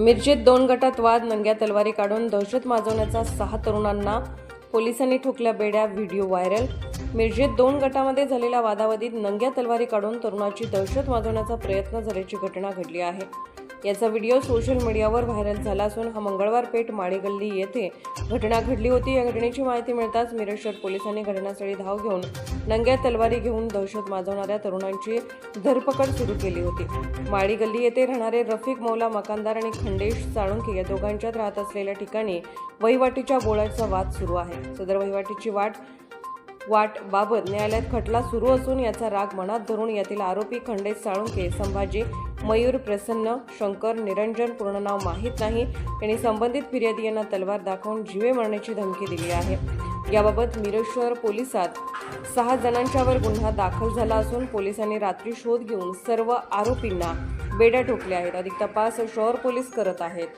मिरजेत दोन गटात वाद नंग्या तलवारी काढून दहशत माजवण्याचा सहा तरुणांना पोलिसांनी ठोकल्या बेड्या व्हिडिओ व्हायरल. मिरजेत दोन गटामध्ये झालेल्या वादावादीत नंग्या तलवारी काढून तरुणाची दहशत माजवण्याचा प्रयत्न झाल्याची घटना घडली आहे. याचा व्हिडिओ सोशल मीडियावर व्हायरल झाला असून हा मंगळवार पेठ माळेगल्ली येथे घटना घडली होती. या घटनेची माहिती मिळताच मिरज शहर पोलिसांनी घटनास्थळी धाव घेऊन नंग्या तलवारी घेऊन दहशत माजवणाऱ्या तरुणांची धरपकड सुरू केली होती. माळीगल्ली येथे राहणारे रफिक मौला मकानदार आणि खंडेश साळुंके या दोघांच्यात राहत असलेल्या ठिकाणी वहिवाटीच्या बोळ्याचा वाद सुरू आहे. सदर वहिवाटीची वाट वाट बाबत न्यायालयात खटला सुरू असून याचा राग मनात धरून यातील आरोपी खंडेश साळुंके संभाजी मयूर प्रसन्न शंकर निरंजन पूर्ण नाव माहीत नाही. यांनी संबंधित फिर्यादी यांना तलवार दाखवून जीवे मारण्याची धमकी दिली आहे. याबाबत मिरज शहर पोलिसात सहा जणांच्यावर गुन्हा दाखल झाला असून पोलिसांनी रात्री शोध घेऊन सर्व आरोपींना बेड्या ठोकल्या आहेत. अधिक तपास शहर पोलीस करत आहेत.